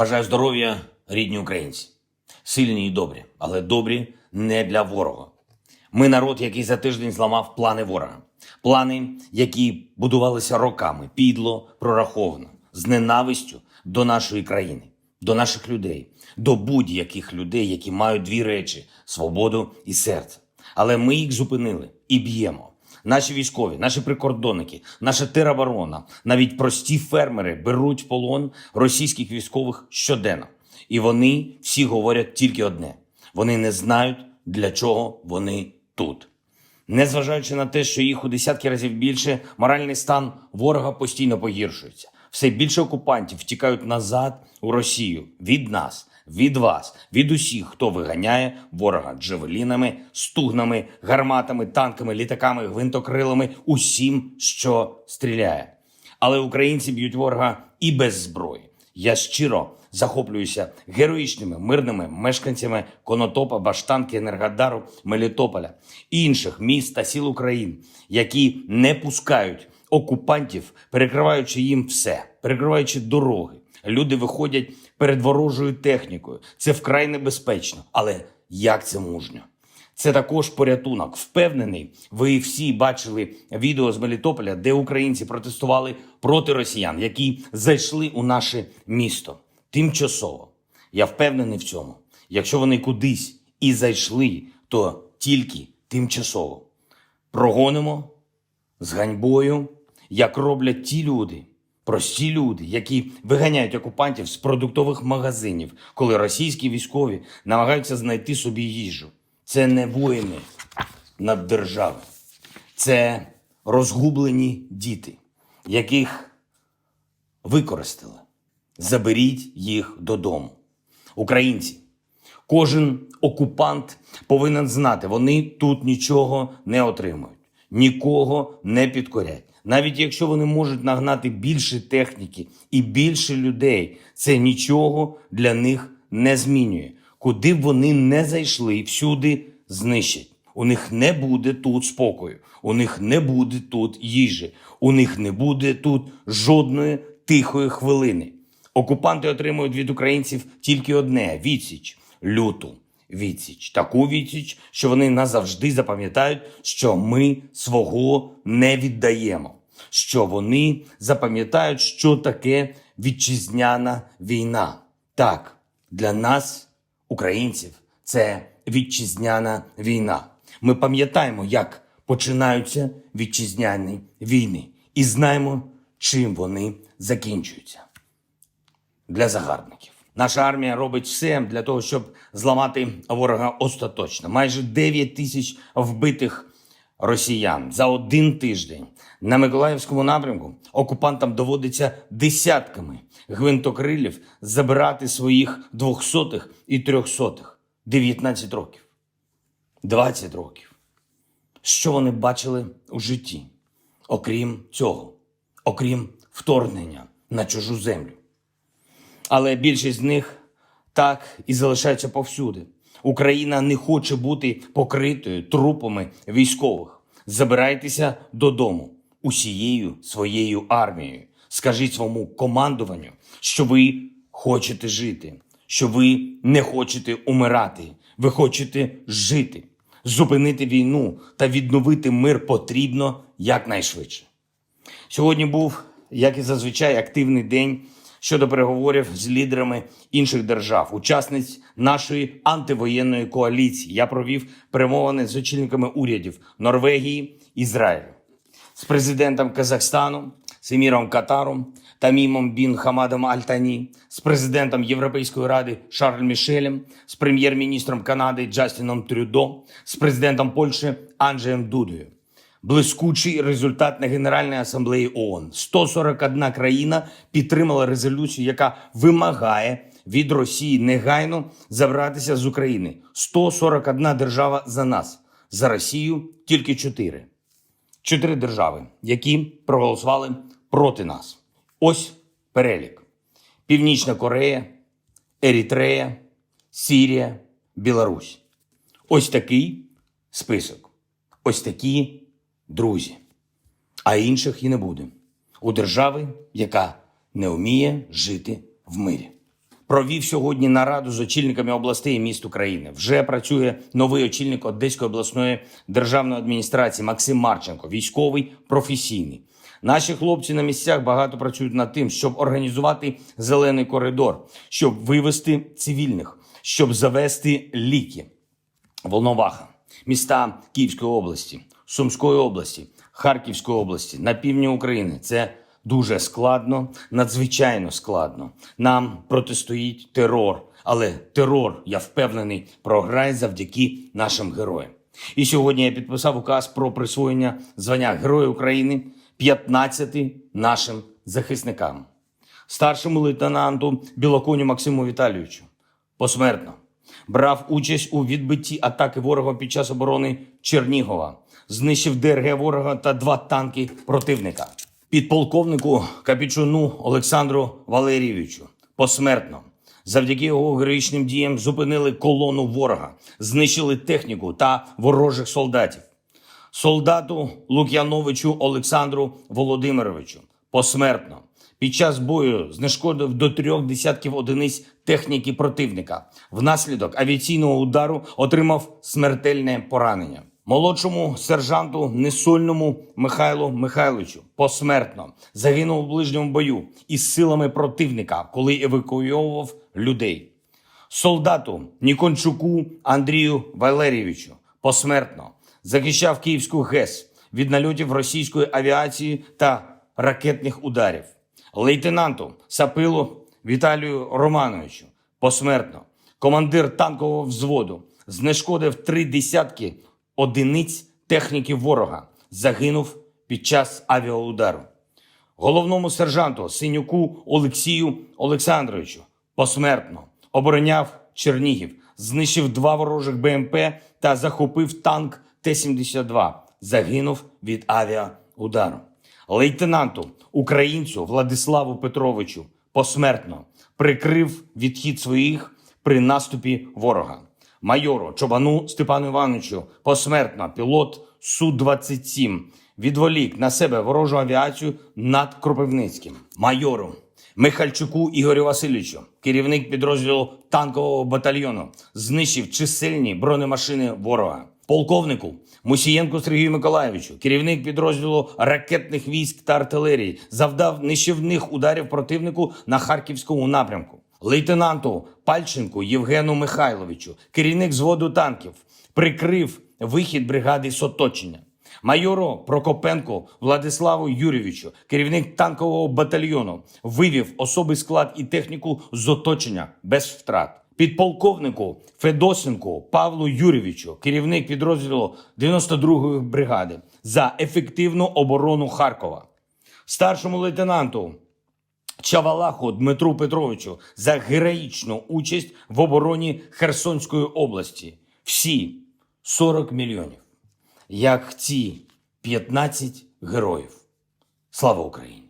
Бажаю здоров'я, рідні українці, сильні і добрі, але добрі не для ворога. Ми народ, який за тиждень зламав плани ворога, плани, які будувалися роками, підло, прораховано, з ненавистю до нашої країни, до наших людей, до будь-яких людей, які мають дві речі свободу і серце. Але ми їх зупинили і б'ємо. Наші військові, наші прикордонники, наша тероборона, навіть прості фермери беруть в полон російських військових щоденно. І вони всі говорять тільки одне: вони не знають, для чого вони тут. Незважаючи на те, що їх у десятки разів більше, моральний стан ворога постійно погіршується. Все більше окупантів втікають назад у Росію від нас, від вас, від усіх, хто виганяє ворога джевелінами, стугнами, гарматами, танками, літаками, гвинтокрилами, усім, що стріляє. Але українці б'ють ворога і без зброї. Я щиро захоплююся героїчними мирними мешканцями Конотопа, Баштанки, Енергодару, Мелітополя і інших міст та сіл України, які не пускають окупантів, перекриваючи їм все, перекриваючи дороги. Люди виходять перед ворожою технікою. Це вкрай небезпечно, але як це мужньо? Це також порятунок. Впевнений, ви всі бачили відео з Мелітополя, де українці протестували проти росіян, які зайшли у наше місто тимчасово. Я впевнений в цьому. Якщо вони кудись і зайшли, то тільки тимчасово. Прогонимо з ганьбою, як роблять ті люди, прості люди, які виганяють окупантів з продуктових магазинів, коли російські військові намагаються знайти собі їжу. Це не воїни над державою, це розгублені діти, яких використали. Заберіть їх додому. Українці, кожен окупант повинен знати, вони тут нічого не отримують, нікого не підкорять. Навіть якщо вони можуть нагнати більше техніки і більше людей, це нічого для них не змінює. Куди б вони не зайшли, всюди знищать. У них не буде тут спокою, у них не буде тут їжі, у них не буде тут жодної тихої хвилини. Окупанти отримують від українців тільки одне відсіч люту відсіч. Таку відсіч, що вони назавжди запам'ятають, що ми свого не віддаємо. Що вони запам'ятають, що таке вітчизняна війна. Так, для нас, українців, це вітчизняна війна. Ми пам'ятаємо, як починаються вітчизняні війни, і знаємо, чим вони закінчуються для загарбників. Наша армія робить все для того, щоб зламати ворога остаточно. Майже 9 тисяч вбитих росіян за один тиждень. На Миколаївському напрямку окупантам доводиться десятками гвинтокрилів забирати своїх двохсотих і трьохсотих. 19 років, 20 років. Що вони бачили у житті, окрім цього, окрім вторгнення на чужу землю? Але більшість з них так і залишаються повсюди. Україна не хоче бути покритою трупами військових. Забирайтеся додому усією своєю армією. Скажіть своєму командуванню, що ви хочете жити, що ви не хочете умирати, ви хочете жити. Зупинити війну та відновити мир потрібно якнайшвидше. Сьогодні був, як і зазвичай, активний день щодо переговорів з лідерами інших держав, учасниць нашої антивоєнної коаліції. Я провів перемовини з очільниками урядів Норвегії, Ізраїлю, з президентом Казахстану, Семіром Катаром та Мімом Бін Хамадом Альтані, з президентом Європейської ради Шарль Мішелем, з прем'єр-міністром Канади Джастіном Трюдо, з президентом Польщі Анджеєм Дудою. Блискучий результат на Генеральній асамблеї ООН. 141 країна підтримала резолюцію, яка вимагає від Росії негайно забратися з України. 141 держава за нас, за Росію тільки 4. Чотири держави, які проголосували проти нас. Ось перелік: Північна Корея, Ерітрея, Сірія, Білорусь. Ось такий список. Ось такі друзі. А інших і не буде. У держави, яка не вміє жити в мирі. провів сьогодні нараду з очільниками областей і міст України. Вже працює новий очільник Одеської обласної державної адміністрації Максим Марченко, військовий професійний. Наші хлопці на місцях багато працюють над тим, щоб організувати зелений коридор, щоб вивести цивільних, щоб завести ліки. Волноваха, міста Київської області, Сумської області, Харківської області, на півдні України. Це дуже складно, надзвичайно складно. Нам протистоїть терор, але терор, я впевнений, програє завдяки нашим героям. І сьогодні я підписав указ про присвоєння звання Героя України 15 нашим захисникам, старшому лейтенанту Білоконю Максиму Віталійовичу посмертно брав участь у відбитті атаки ворога під час оборони Чернігова, знищив ДРГ ворога та два танки противника. Підполковнику Капічуну Олександру Валерійовичу посмертно. Завдяки його героїчним діям зупинили колону ворога, знищили техніку та ворожих солдатів солдату Лук'яновичу Олександру Володимировичу посмертно. Під час бою знешкодив до трьох десятків одиниць техніки противника. Внаслідок авіаційного удару отримав смертельне поранення. Молодшому сержанту Несольному Михайлу Михайловичу посмертно загинув у ближньому бою із силами противника, коли евакуйовував людей солдату Нікончуку Андрію Валерійовичу посмертно захищав Київську ГЕС від нальотів російської авіації та ракетних ударів. Лейтенанту Сапилу Віталію Романовичу посмертно командир танкового взводу знешкодив три десятки одиниць техніки ворога. Загинув під час авіаудару головному сержанту Синюку Олексію Олександровичу посмертно обороняв Чернігів, знищив два ворожих БМП та захопив танк Т-72. Загинув від авіаудару. Лейтенанту українцю Владиславу Петровичу посмертно прикрив відхід своїх при наступі ворога. Майору Чобану Степану Івановичу посмертно пілот Су-27 відволік на себе ворожу авіацію над Кропивницьким. Майору Михальчуку Ігорю Васильовичу, керівник підрозділу танкового батальйону, знищив чисельні бронемашини ворога. Полковнику Мусієнку Сергію Миколаєвичу, керівник підрозділу ракетних військ та артилерії, завдав нищівних ударів противнику на харківському напрямку. Лейтенанту Пальченку Євгену Михайловичу, керівник зводу танків, прикрив вихід бригади з оточення. Майору Прокопенку Владиславу Юрійовичу, керівник танкового батальйону, вивів особий склад і техніку з оточення без втрат. Підполковнику Федосенку Павлу Юрійовичу, керівник підрозділу 92-ї бригади, за ефективну оборону Харкова. Старшому лейтенанту Чавалаху Дмитру Петровичу за героїчну участь в обороні Херсонської області. Всі 40 мільйонів. Як ці 15 героїв. Слава Україні!